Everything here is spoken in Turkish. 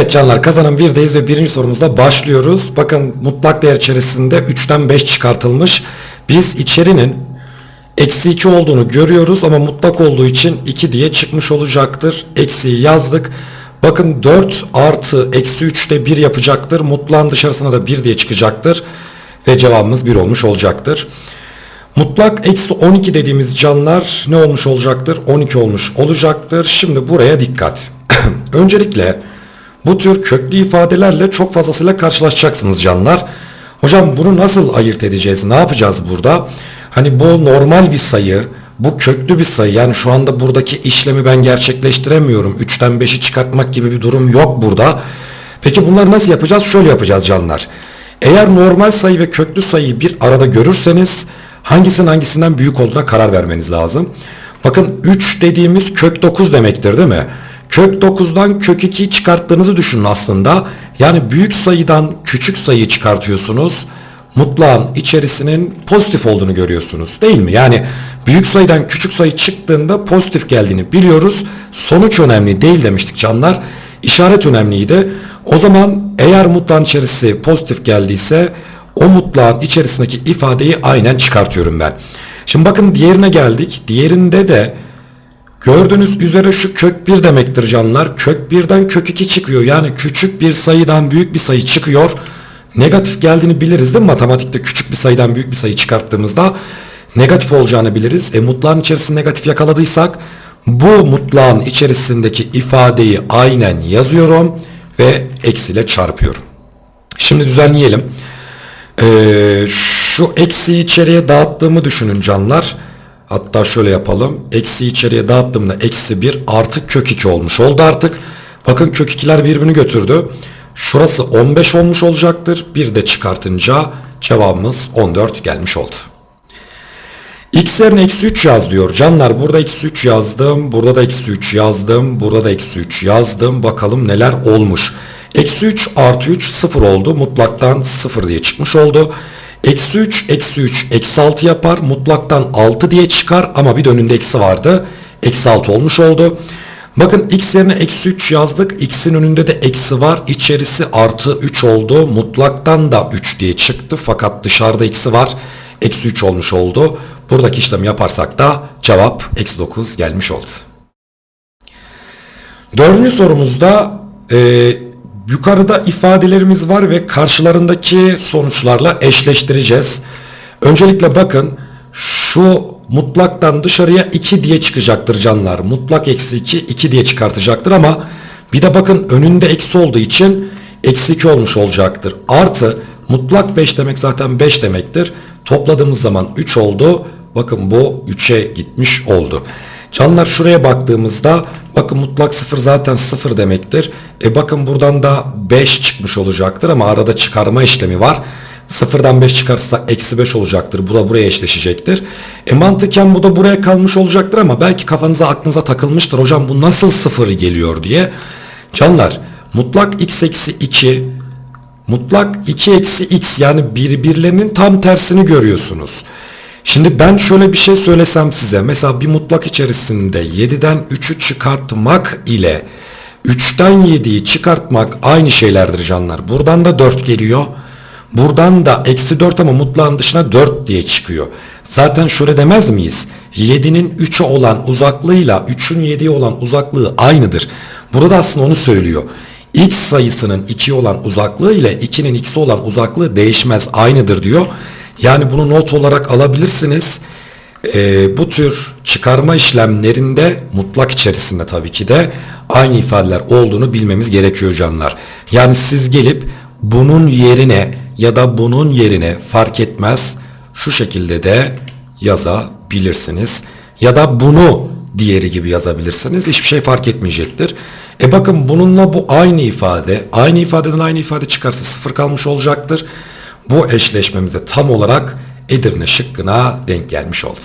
Evet canlar kazanan birdeyiz ve birinci sorumuzla başlıyoruz. Bakın mutlak değer içerisinde 3'ten 5 çıkartılmış. Biz içerinin eksi 2 olduğunu görüyoruz ama mutlak olduğu için 2 diye çıkmış olacaktır. Eksiyi yazdık. Bakın 4 artı eksi 3 de 1 yapacaktır. Mutlağın dışarısına da 1 diye çıkacaktır. Ve cevabımız 1 olmuş olacaktır. Mutlak eksi 12 dediğimiz canlar ne olmuş olacaktır? 12 olmuş olacaktır. Şimdi buraya dikkat. Öncelikle bu tür köklü ifadelerle çok fazlasıyla karşılaşacaksınız canlar. Hocam bunu nasıl ayırt edeceğiz? Ne yapacağız burada? Hani bu normal bir sayı, bu köklü bir sayı. Yani şu anda buradaki işlemi ben gerçekleştiremiyorum. 3'ten 5'i çıkartmak gibi bir durum yok burada. Peki bunları nasıl yapacağız? Şöyle yapacağız canlar. Eğer normal sayı ve köklü sayıyı bir arada görürseniz hangisinin hangisinden büyük olduğuna karar vermeniz lazım. Bakın 3 dediğimiz kök 9 demektir değil mi? Kök 9'dan kök 2'yi çıkarttığınızı düşünün aslında. Yani büyük sayıdan küçük sayıyı çıkartıyorsunuz. Mutlağın içerisinin pozitif olduğunu görüyorsunuz değil mi? Yani büyük sayıdan küçük sayı çıktığında pozitif geldiğini biliyoruz. Sonuç önemli değil demiştik canlar. İşaret önemliydi. O zaman eğer mutlağın içerisi pozitif geldiyse o mutlağın içerisindeki ifadeyi aynen çıkartıyorum ben. Şimdi bakın diğerine geldik. Diğerinde de gördüğünüz üzere şu kök 1 demektir canlar. Kök 1'den kök 2 çıkıyor. Yani küçük bir sayıdan büyük bir sayı çıkıyor. Negatif geldiğini biliriz değil mi? Matematikte küçük bir sayıdan büyük bir sayı çıkarttığımızda negatif olacağını biliriz. E mutlağın içerisinde negatif yakaladıysak bu mutlağın içerisindeki ifadeyi aynen yazıyorum ve eksiyle çarpıyorum. Şimdi düzenleyelim. Ee, şu eksiği içeriye dağıttığımı düşünün canlar. Hatta şöyle yapalım. Eksi içeriye dağıttığımda eksi 1 artı kök 2 olmuş oldu artık. Bakın kök 2'ler birbirini götürdü. Şurası 15 olmuş olacaktır. Bir de çıkartınca cevabımız 14 gelmiş oldu. X yerine eksi 3 yaz diyor. Canlar burada eksi 3 yazdım. Burada da eksi 3 yazdım. Burada da eksi 3 yazdım. Bakalım neler olmuş. Eksi 3 artı 3 0 oldu. Mutlaktan 0 diye çıkmış oldu. Eksi 3 eksi 3 eksi 6 yapar. Mutlaktan 6 diye çıkar ama bir de önünde eksi vardı. Eksi 6 olmuş oldu. Bakın x yerine eksi 3 yazdık. X'in önünde de eksi var. İçerisi artı 3 oldu. Mutlaktan da 3 diye çıktı. Fakat dışarıda eksi var. Eksi 3 olmuş oldu. Buradaki işlemi yaparsak da cevap eksi 9 gelmiş oldu. Dördüncü sorumuzda e, yukarıda ifadelerimiz var ve karşılarındaki sonuçlarla eşleştireceğiz. Öncelikle bakın şu mutlaktan dışarıya 2 diye çıkacaktır canlar. Mutlak eksi 2 2 diye çıkartacaktır ama bir de bakın önünde eksi olduğu için eksi 2 olmuş olacaktır. Artı mutlak 5 demek zaten 5 demektir. Topladığımız zaman 3 oldu. Bakın bu 3'e gitmiş oldu. Canlar şuraya baktığımızda bakın mutlak 0 zaten 0 demektir. E bakın buradan da 5 çıkmış olacaktır ama arada çıkarma işlemi var. Sıfırdan 5 çıkarsa eksi 5 olacaktır. Bu da buraya eşleşecektir. E mantıken bu da buraya kalmış olacaktır ama belki kafanıza aklınıza takılmıştır. Hocam bu nasıl sıfır geliyor diye. Canlar mutlak x eksi 2 mutlak 2 eksi x yani birbirlerinin tam tersini görüyorsunuz. Şimdi ben şöyle bir şey söylesem size. Mesela bir mutlak içerisinde 7'den 3'ü çıkartmak ile 3'ten 7'yi çıkartmak aynı şeylerdir canlar. Buradan da 4 geliyor. Buradan da eksi 4 ama mutlağın dışına 4 diye çıkıyor. Zaten şöyle demez miyiz? 7'nin 3'e olan uzaklığıyla 3'ün 7'ye olan uzaklığı aynıdır. Burada aslında onu söylüyor. X sayısının 2'ye olan uzaklığı ile 2'nin x'e olan uzaklığı değişmez aynıdır diyor. Yani bunu not olarak alabilirsiniz. Ee, bu tür çıkarma işlemlerinde mutlak içerisinde tabii ki de aynı ifadeler olduğunu bilmemiz gerekiyor canlar. Yani siz gelip bunun yerine ya da bunun yerine fark etmez şu şekilde de yazabilirsiniz. Ya da bunu diğeri gibi yazabilirsiniz. Hiçbir şey fark etmeyecektir. E bakın bununla bu aynı ifade. Aynı ifadeden aynı ifade çıkarsa sıfır kalmış olacaktır. Bu eşleşmemize tam olarak Edirne şıkkına denk gelmiş oldu.